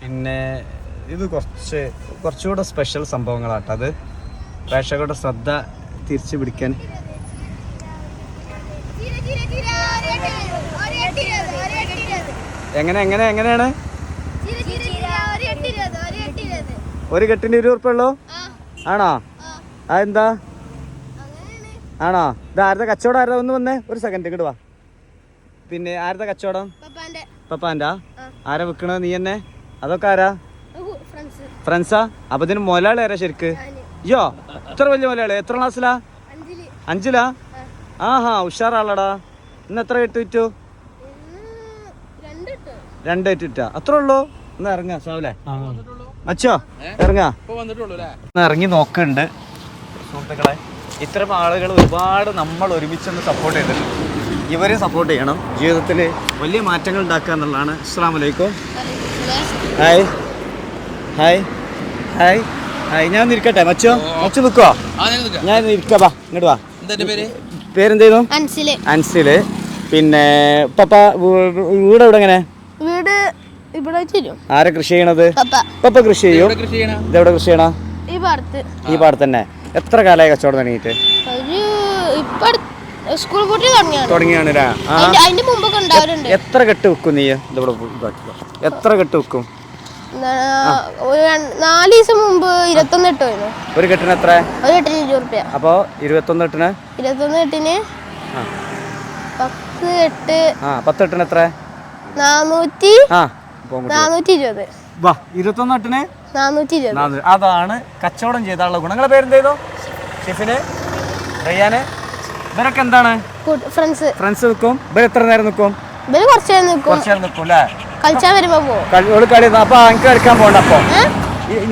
പിന്നെ ഇത് കുറച്ച് കുറച്ചുകൂടെ സ്പെഷ്യൽ സംഭവങ്ങളാട്ടോ അത്. പ്രേക്ഷകരുടെ ശ്രദ്ധ തിരിച്ചു പിടിക്കാൻ. എങ്ങനെ എങ്ങനെ എങ്ങനെയാണ്? ഒരു കെട്ടിന് ഇരുപത് ഉറുപ്പ ഉള്ളൂ? ആണോ? അതെന്താ? ആണോ? ഇത് ആരുടെ കച്ചവടം? ആരുടെ ഒന്ന് വന്നേ. ഒരു സെക്കൻഡ് ഇങ്ങോട്ട് വാ. പിന്നെ ആരുടെ കച്ചവടം? പപ്പാന്റെ പപ്പാന്റെ ആ. ആരാ വിൽക്കണത് നീ തന്നെ? അതൊക്കെ ആരാ? ഫ്രണ്ട്സ്. അപ്പൊ ഇതിന് മൊലാളി ആരാ ശരിക്ക്? യോ എത്ര വലിയ മൊലാളി എത്ര ക്ലാസ്സിലാ? അഞ്ചിൽ. അഞ്ചിലാ? ആഹാ ഉഷാറാളടാ ഇന്ന് എത്ര ഏറ്റു വിറ്റു? രണ്ട് ഏറ്റു രണ്ട് ഇട്ട് വിറ്റാ. അത്രേ ഉള്ളൂ. ഒന്ന് ഇറങ്ങാ സാവലെ അച്ഛോ ഇറങ്ങാ. ഒന്ന് ഇറങ്ങി നോക്കുന്നുണ്ട് സുഹൃത്തുക്കളെ ഇത്തരം ആളുകൾ ഒരുപാട് നമ്മൾ ഒരുമിച്ചൊന്ന് സപ്പോർട്ട് ചെയ്തിട്ടുണ്ട്. ഇവരെ സപ്പോർട്ട് ചെയ്യണം. ജീവിതത്തിൽ വലിയ മാറ്റങ്ങൾ ഉണ്ടാക്കുക എന്നുള്ളതാണ്. അസ്സാം വലൈക്കും ഹായ് ഹായ് ഹായ് ഹായ് ഞാൻ നിൽക്കട്ടെ മച്ചോ? മച്ചു നിൽക്കോ. ഞാൻ നിൽക്കാം വാ ഇങ്ങോട്ട് വാ. പേരെന്തേന്നു അൻസിൽ. അൻസിൽ. പിന്നെ പപ്പ വീട് എവിടെ എങ്ങനെ? വീട് ഇവിടെ ആരാ കൃഷി ചെയ്യണത്? പപ്പ. പപ്പ കൃഷി ചെയ്യും. ഇതെവിടെ കൃഷി ചെയ്യണോ? ഈ പാടത്ത്. ഈ പാടത്ത് തന്നെ. എത്ര കാലമായി കച്ചവടം തുടങ്ങിയിട്ട്? ഒരു സ്കൂൾ കുട്ടി തുടങ്ങിയാണ്. അതിന്റെ മുമ്പൊക്കെ എത്ര കെട്ട് വെക്കും നീ ഇവിടെ. എത്ര കെട്ട് വെക്കും? നാല് ദിവസം മുമ്പ് ഇരുപത്തൊന്ന് എട്ട് വരുന്നു ഒരു കെട്ടിന് എത്ര? ഒരു കെട്ടിന് ഇരുപത് റുപ്യ. അപ്പോൾ ഇരുപത്തൊന്ന് എട്ടിന് ഇരുപത്തൊന്ന് എട്ടിന് ആ. പത്ത് എട്ട് ആ പത്ത് എട്ടിന് എത്ര? നാനൂറ്റി നാനൂറ്റി ഇരുപത്. വാ ഇരുപത്തൊന്ന് എട്ടിന് നാനൂറ്റി ഇരുപത്. അതാണ് കച്ചവടം ചെയ്താലുള്ള ഗുണങ്ങളെ പേരെന്തേതോ ഷെഫിന്? റയ്യാന്? ഇവരൊക്കെ എന്താണ്? ഫ്രണ്ട്സ്. ഫ്രണ്ട്സ് നിൽക്കും. ഇവർ എത്ര നേരം നിൽക്കും? ഇവർ കുറച്ച് നേരം നിൽക്കും. കുറച്ച് നേരം നിൽക്കും അല്ലേ? കളിച്ചാൻ വരുമ്പോ പോകും കളി കളി അപ്പൊ എനിക്ക് കളിക്കാൻ പോകണ്ട അപ്പൊ?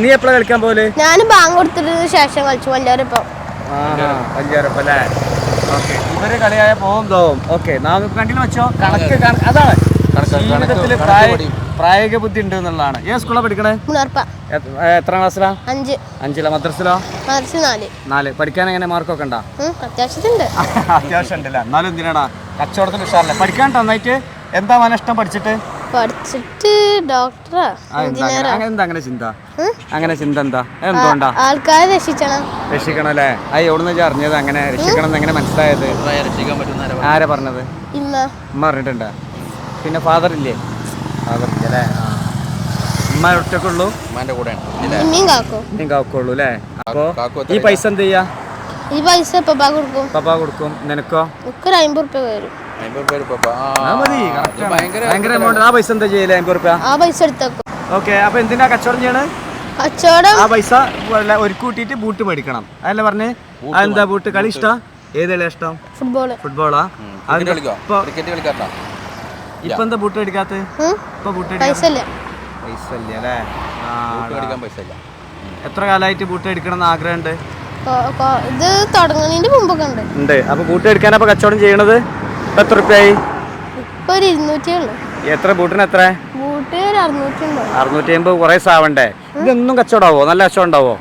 നീ എപ്പോഴാ കളിക്കാൻ പോലെ ഞാൻ ബാങ്ക് കൊടുത്തതിന് ശേഷം കളിച്ചു. വല്ലവരിപ്പം അഞ്ചാറപ്പം അല്ലേ? ഓക്കെ. ഇവർ കളിയായ പോകും തോന്നും ഓക്കെ നാനൂറ്റി കണ്ടില്ല വെച്ചോ കണക്ക് അതാണ്. അതാണ് ജീവിതത്തിൽ പ്രായോഗിക ബുദ്ധി ഉണ്ട് എന്നുള്ളതാണ്. ഏത് സ്കൂളാണ് പഠിക്കണേ? എത്ര- ക്ലാസ്സിലാ? അഞ്ച്. അഞ്ചിലാ? മദ്രസിലോ? നാല്. നാല്. പഠിക്കാൻ എങ്ങനെ മാർക്കൊക്കെ ഉണ്ടാ? അത്യാവശ്യം ഉണ്ടല്ലേ? എന്നാലും എന്തിനാടാ? കച്ചവടത്തിന് ഉഷാറല്ലേ? പഠിക്കാൻ നന്നായിട്ട്? എന്താ മനഷ്ടം പഠിച്ചിട്ട്? പഠിച്ചിട്ട് ഡോക്ടറാ എന്താ അങ്ങനെ- ചിന്ത? അങ്ങനെ ചിന്ത എന്താ? എന്തുകൊണ്ടാ? ആൾക്കാരെ രക്ഷിക്കണം. രക്ഷിക്കണം അല്ലേ? അയ്യ എവിടുന്ന് നിന്ന് അറിഞ്ഞത് അങ്ങനെ രക്ഷിക്കണം എന്ന് എങ്ങനെ മനസ്സിലായത്? ആരാ പറഞ്ഞത്? ഇമ്മ. പറഞ്ഞിട്ടുണ്ട്? പിന്നെ ഫാദർ ഇല്ലേ? ഫാദർ ഇല്ല അല്ലേ ആ. ഉമ്മ ഒറ്റക്കുള്ളൂ? ഇമ്മയും കാക്കും നീ കാക്കുള്ളൂ അല്ലേ? അപ്പോ ഈ പൈസ എന്ത് ചെയ്യാ? ഈ പൈസ പപ്പ കൊടുക്കും. പപ്പ കൊടുക്കും. നിനക്കോ? അമ്പത് റുപ്യ വരും. ആ. ഭയങ്കര എമൗണ്ട് പൈസ എന്താ ചെയ്യലേ? അമ്പത് റുപ്യ ആ പൈസ എടുത്തേക്കും. ഓക്കെ അപ്പൊ എന്തിനാ കച്ചവടം ചെയ്യണേ? കച്ചവടം ആ പൈസ ഒരു കൂട്ടിയിട്ട് ബൂട്ട് മേടിക്കണം. അതല്ലേ പറഞ്ഞേ? എന്താ ബൂട്ട്? കളി ഇഷ്ടം? ഏത് കളിയാ ഇഷ്ടം? ഫുട്ബോൾ. ഫുട്ബോളാ? ഇപ്പൊ എന്താ ബൂട്ട് മേടിക്കാത്ത? ഉം? ഇപ്പൊ ബൂട്ട് പൈസ ഇല്ല പൈസ ഇല്ല അല്ലേ എത്ര കാലമായിട്ട് ബൂട്ട് എടുക്കണം എന്ന് ആഗ്രഹമുണ്ട് ഇത് തുടങ്ങുന്നതിന്റെ മുമ്പൊക്കെ ഉണ്ട്. ഉണ്ട്. അപ്പൊ ബൂട്ട് എടുക്കാൻ അപ്പൊ കച്ചവടം ചെയ്യണത്? ഇപ്പൊ എത്ര റുപ്യായി ഇപ്പൊ ഒരു ഇരുന്നൂറ്റിയേ ഉള്ളു. എത്ര? ബൂട്ടിന് എത്ര? ബൂട്ട് ഒരു അറുന്നൂറ്റി ഉണ്ടോ അറുന്നൂറ്റി അമ്പത് കുറെ സാവണ്ടേ? ഇതൊന്നും കച്ചവടമാവോ നല്ല കച്ചവടം ഉണ്ടാവോ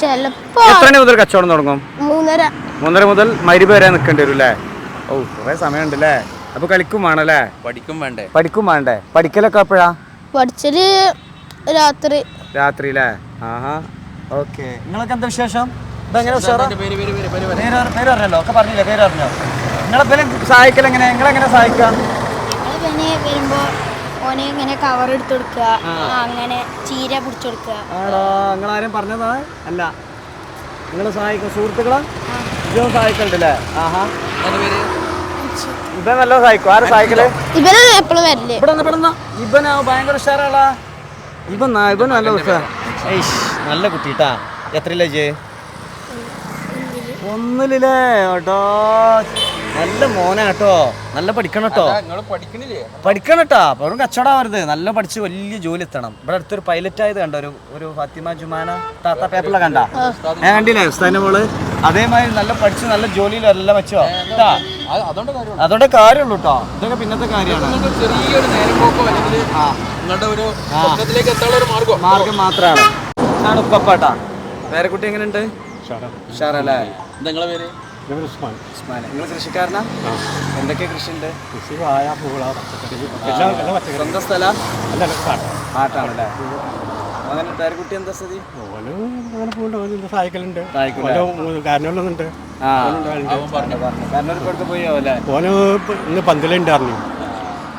ചെലപ്പോ എത്ര മണി മുതൽ കച്ചവടം തുടങ്ങും? മൂന്നര. മൂന്നര മുതൽ മരുവ് വരെ നിൽക്കേണ്ടി വരും അല്ലേ? ഓ കുറെ സമയമുണ്ട് അല്ലേ? അപ്പൊ കളിക്കും വേണല്ലേ? പഠിക്കും വേണ്ടേ? പഠിക്കും വേണ്ടേ? പഠിക്കലൊക്കെ എപ്പോഴാ? പഠിച്ചത് രാത്രി. രാത്രി അല്ലേ ആഹാ. ഓക്കെ. നിങ്ങളൊക്കെ എന്താ വിശേഷം? ഇതെങ്ങനെ ഉഷാറാ? പേര് പേര് പേര് പേര് പേര് പറ- പേര് പറഞ്ഞല്ലോ. ഒക്കെ പറഞ്ഞില്ലേ? പേര് പറഞ്ഞോ. നിങ്ങളെ പേര് സഹായിക്കൽ എങ്ങനെ? നിങ്ങളെങ്ങനെ വരുമ്പോ ഓനെ ഇങ്ങനെ കവർ എടുത്തു കൊടുക്കുക. അങ്ങനെ ചീര പിടിച്ചു കൊടുക്കുക. ആടാ നിങ്ങൾ ആരും പറഞ്ഞതാ? അല്ല. നിങ്ങൾ സഹായിക്കും. സുഹൃത്തുക്കളാ? ഇതും സഹായിക്കണ്ടല്ലേ ആഹാ. എന്റെ പേര്? ഇവൻ നല്ല സൈക്കോ ആരും സൈക്കിൾ ഇവർ എപ്പോഴും വരില്ലേ ഇവിടെ ഇവിടെ ഇവനാ ഭയങ്കര ഉഷാറാളാ ഇവൻ ഇവൻ നല്ല ഉഷാർ നല്ല കുട്ടിട്ടാ. എത്രയില്ലേ ജെ? ഒന്നിലേ കേട്ടോ നല്ല മോനാട്ടോ. നല്ല പഠിക്കണം കേട്ടോ പഠിക്കണില്ലേ? പഠിക്കണം കേട്ടോ വെറും കച്ചവടമാവരുത് നല്ല പഠിച്ച് വലിയ ജോലി എത്തണം. ഇവിടെ അടുത്തൊരു പൈലറ്റ് ആയത് കണ്ട? ഒരു ഒരു ഫാത്തിമ ജുമാന താത്ത പേപ്പറിലെ കണ്ട. ഞാൻ കണ്ടില്ലേ ഉസ്താദിന്റെ മോൾ? അതേമാതിരി നല്ല പഠിച്ച് നല്ല ജോലിയിൽ എല്ലാം വെച്ചോ കേട്ടാ അതുകൊണ്ട് കാര്യമുള്ളൂ. കേട്ടോ ഇതൊക്കെ പിന്നത്തെ കാര്യമാണ്. ചെറിയൊരു നേരം പോക്കോ അല്ലെങ്കിൽ നിങ്ങളുടെ ഒരു സ്വപ്നത്തിലേക്ക് എത്താനുള്ള ഒരു മാർഗം മാർഗം മാത്രമാണ്. ആണ് ഉപ്പപ്പാട്ടാ. പേരക്കുട്ടി എങ്ങനെയുണ്ട്? ഉഷാറല്ലേ? നിങ്ങളെ പേര്? നിങ്ങൾ കൃഷിക്കാരനാ? എന്തൊക്കെ കൃഷി ഉണ്ട് സ്വന്തം സ്ഥലം? പാട്ടാണല്ലേ അങ്ങനെ പേരക്കുട്ടി എന്താ സ്ഥിതി? സഹായിക്കലുണ്ട് സഹായിക്കൂല? ഓന് ഇന്ന് പന്തലുണ്ടായിരുന്നു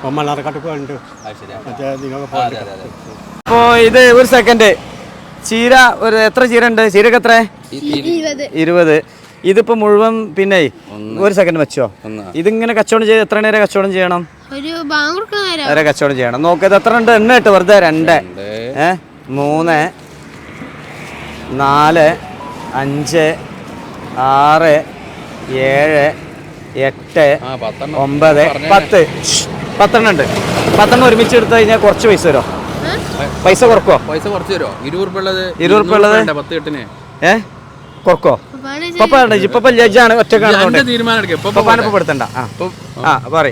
ഓൻ മണ്ണാർക്കാട്ട് പോയിട്ടുണ്ട്. മറ്റേ നിങ്ങളൊക്കെ പോയിട്ട് അപ്പോ ഇത് ഒരു സെക്കൻഡ് ചീര ഒരു എത്ര ചീര ഉണ്ട്? ചീരക്ക് എത്ര? ഇരുപത്. ഇതിപ്പോ മുഴുവൻ പിന്നെ ഒരു സെക്കൻഡ് വെച്ചോ? ഇതിങ്ങനെ കച്ചവടം ചെയ്ത് എത്ര നേരം കച്ചവടം ചെയ്യണം? വരെ കച്ചവടം ചെയ്യണം. നോക്കിയത് എത്ര ഉണ്ട്? എണ്ണ ഇട്ട് വെറുതെ രണ്ട്. ഏ? മൂന്ന്. നാല്. അഞ്ച്. ആറ് ഏഴ് എട്ട് ഒമ്പത് പത്ത്. പത്തെണ്ണം ഉണ്ട്. പത്തെണ്ണം ഒരുമിച്ച് എടുത്തു കഴിഞ്ഞാൽ കുറച്ച് പൈസ തരോ പൈസ കുറക്കോ പൈസ കുറച്ച് തരോ ഇരുപത് ഉറുപ്പ ഉള്ളത് ഇരുപത് ഉള്ളത്? പത്ത് ഏ? കുറക്കോ ഇപ്പൊ ജഡ്ജാണ് ഒറ്റക്കാണ് എന്റെ തീരുമാനം എടുക്കാം. ഇപ്പൊ പപ്പാനെ ഇപ്പൊ പെടുത്തണ്ട. ആ. ആ. പറ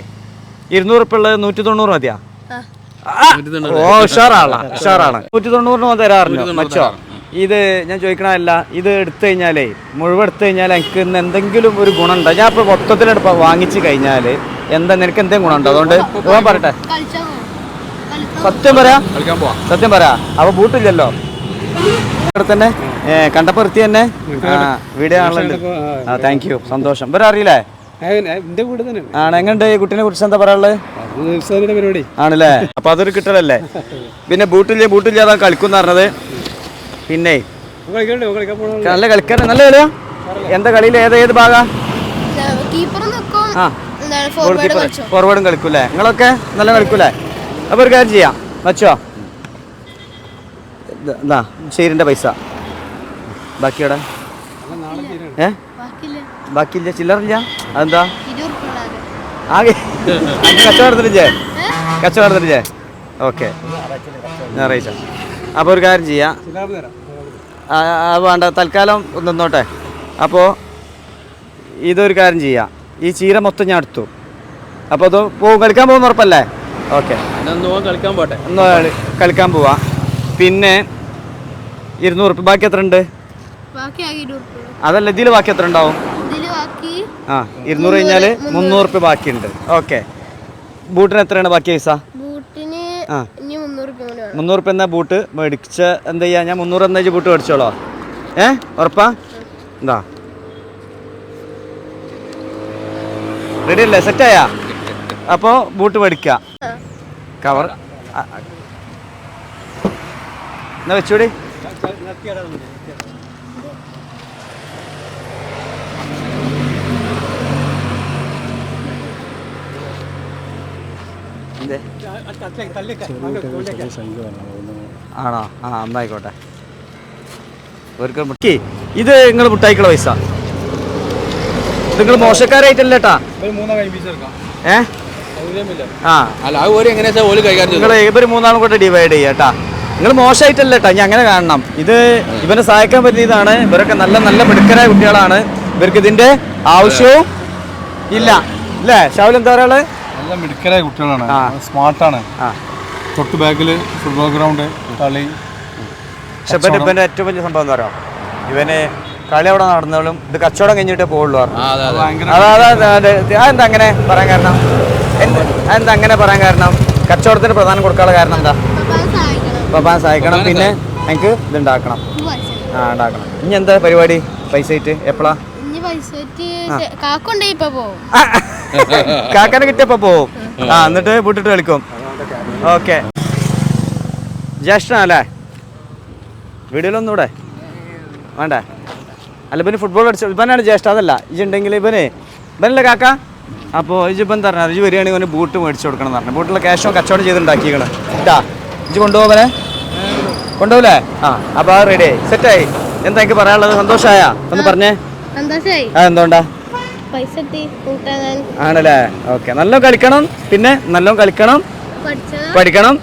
ഇരുന്നൂറ് ഉറുപ്പ ഉള്ളത് നൂറ്റി തൊണ്ണൂറ് മതിയാ? ആ, ഓ ഉഷാറാളാ ഉഷാറാണ്. നൂറ്റി തൊണ്ണൂറിന് തരാറില്ല തരാറിഞ്ഞു. മച്ചോ ഇത് ഞാൻ ചോദിക്കണമല്ല ഇത് എടുത്തു കഴിഞ്ഞാലേ മുഴുവൻ എടുത്തു കഴിഞ്ഞാൽ എനിക്ക് ഇന്ന് എന്തെങ്കിലും ഒരു ഗുണമുണ്ടോ? ഞാൻ ഇപ്പോൾ മൊത്തത്തിലെടുപ്പ് വാങ്ങിച്ചു കഴിഞ്ഞാൽ എന്താ നിനക്ക് എന്തെങ്കിലും ഗുണമുണ്ടോ? അതുകൊണ്ട് ഞാൻ പറയട്ടെ. സത്യം പറയാ? സത്യം പറയാ? അപ്പൊ ബൂട്ടില്ലല്ലോ? തന്നെ? കണ്ടപ്പോ വൃത്തി തന്നെ? വീഡിയോ ആണല്ലോ ആ താങ്ക് യു സന്തോഷം. ഇവരെ അറിയില്ലേ? ആണ്. എങ്ങനെയുണ്ട് ഈ കുട്ടീനെ കുറിച്ച് എന്താ പറയാനുള്ളത്? ആണല്ലേ? അപ്പൊ അതൊരു കിട്ടലല്ലേ? പിന്നെ ബൂട്ടില്ല ബൂട്ടില്ലാതെ കളിക്കുന്ന പറഞ്ഞത്. പിന്നെ നല്ല കളിക്കാരൻ നല്ല കളിയാ? എന്താ കളിയിൽ ഏത് ഏത് ഭാഗാ? ഫോർവേഡ് കളിക്കൂലേ നിങ്ങളൊക്കെ നല്ല കളിക്കൂലേ അപ്പൊ ഒരു കാര്യം ചെയ്യാം. വെച്ചോ? എന്താ ഷെയറിന്റെ പൈസ. ബാക്കിയോടെ? ഏ? ബാക്കിയില്ല. ചില്ലറില്ല. അതെന്താ? ആകെ. ആകെ അനക്ക് കച്ചവടത്തില്ലേ കച്ചവടത്തില്ലേ ഓക്കെ. ഞായറാഴ്ച അപ്പോൾ ഒരു കാര്യം ചെയ്യാം. വേണ്ട തൽക്കാലം നിന്നോട്ടെ. അപ്പോൾ ഇതൊരു കാര്യം ചെയ്യാം. ഈ ചീര മൊത്തം ഞാൻ എടുത്തു. അപ്പോൾ അത് പോകും കളിക്കാൻ പോകുന്ന ഉറപ്പല്ലേ? ഓക്കെ. കളിക്കാൻ പോട്ടെ. ഒന്ന് കളിക്കാൻ പോവാം. പിന്നെ ഇരുന്നൂറ് ഉറുപ്പ്യ ബാക്കി എത്ര ഉണ്ട് അതല്ല ഇതിൽ ബാക്കി എത്ര ഉണ്ടാവും? ബാക്കി ആ ഇരുന്നൂറ് കഴിഞ്ഞാൽ മുന്നൂറ് ബാക്കിയുണ്ട്. ഓക്കെ. ബൂട്ടിന് എത്രയാണ് ബാക്കി പൈസ? ബൂട്ടിന് ആ. മുന്നൂറ് ഉറുപ്പ്യ എന്നാ ബൂട്ട്? മേടിച്ച എന്താ ചെയ്യാ? ഞാൻ മുന്നൂറ് എന്നാ ബൂട്ട് മേടിച്ചോളോ? ഏ? ഉറപ്പാ? എന്താ റെഡി അല്ലേ? സെറ്റായാ അപ്പോൾ ബൂട്ട് മേടിക്കാം. കവർ എന്നാ വെച്ചൂടി? ആണോ? ആ എന്നായിക്കോട്ടെ ഒരിക്കൽ ഇത് നിങ്ങൾ മുട്ടായിക്കുള്ള പൈസ. നിങ്ങൾ മോശക്കാരായിട്ടല്ല കേട്ടാ മൂന്നാ കൈ എടുക്കാം ഏ? ആ. അല്ല കൈകാര്യം നിങ്ങൾ ഇവർ മൂന്നാളും കൂടെ ഡിവൈഡ് ചെയ്യാട്ടാ നിങ്ങൾ മോശമായിട്ടല്ല കേട്ടാ ഞാൻ അങ്ങനെ കാണണം. ഇത് ഇവനെ സഹായിക്കാൻ പറ്റിയതാണ് ഇവരൊക്കെ നല്ല നല്ല മിടുക്കരായ കുട്ടികളാണ്. ഇവർക്ക് ഇതിന്റെ ആവശ്യവും ഇല്ല. അല്ലേ ഷാവുൽ എന്താ നല്ല മിടുക്കരായ കുട്ടികളാണ്. സ്മാർട്ടാണ്. തൊട്ട് ബാക്കിൽ ഫുട്ബോൾ ഗ്രൗണ്ട് കളി. പക്ഷെ ഏറ്റവും വലിയ സംഭവം എന്താ പറയുക ഇവന് കളി അവിടെ നടന്നാലും ഇത് കച്ചവടം കഴിഞ്ഞിട്ടേ പോകുള്ളൂ. അതെന്താ അങ്ങനെ പറയാൻ കാരണം? എന്താ അതെന്താ അങ്ങനെ പറയാൻ കാരണം? കച്ചവടത്തിന് പ്രധാനം കൊടുക്കാനുള്ള കാരണം എന്താ? പപ്പാൻ സഹായിക്കണം. പിന്നെ എനിക്ക് ഇത് ഉണ്ടാക്കണം. ആ ഉണ്ടാക്കണം. ഇനി എന്താ പരിപാടി? പൈസ ആയിട്ട് എപ്പോഴാ കാക്കുണ്ടേ ഇപ്പൊ പോവും കാക്കനെ കിട്ടിയപ്പോ പോവും ആ എന്നിട്ട് വിട്ടിട്ട് കളിക്കും. ഓക്കെ. ജ്യേഷ്ഠനല്ലേ? ഇവിടെ വേണ്ടേ? അല്ല ഇവന് ഫുട്ബോൾ അടിച്ചു ഇവനാണ് ജ്യേഷ്ഠ അതല്ല. ഇജുണ്ടെങ്കിൽ ഇവനെ. ഇവനല്ലേ കാക്ക? അപ്പോൾ ഇജ് ഇപ്പം പറഞ്ഞ ഇജ് വരികയാണെങ്കിൽ അവന് ബൂട്ട് മേടിച്ചു കൊടുക്കണം എന്ന് പറഞ്ഞു. ബൂട്ടിലെ ക്യാഷോ കച്ചവടം ചെയ്തുണ്ടാക്കിയാണ് ഇട്ടാ ഇജ് കൊണ്ടുപോവനെ കൊണ്ടുപോകില്ലേ ആ അപ്പോൾ റെഡി ആയി. സെറ്റായി എന്താ എനിക്ക് പറയാനുള്ളത്? സന്തോഷമായ ഒന്ന് പറഞ്ഞേ. സന്തോഷായി. ആ എന്തുകൊണ്ടാ ആണല്ലേ? ഓക്കെ. നല്ല കളിക്കണം. പിന്നെ നല്ല കളിക്കണം. പഠിക്കണം.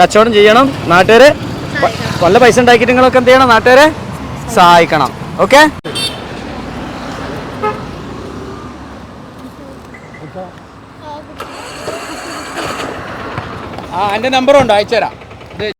കച്ചവടം ചെയ്യണം. നാട്ടുകാരെ നല്ല പൈസ ഉണ്ടാക്കിയിട്ട് നിങ്ങളൊക്കെ എന്ത് ചെയ്യണം? നാട്ടുകാരെ സഹായിക്കണം. ഓക്കെ? ആ എന്റെ നമ്പർ ഉണ്ട്. അയച്ചുതരാം.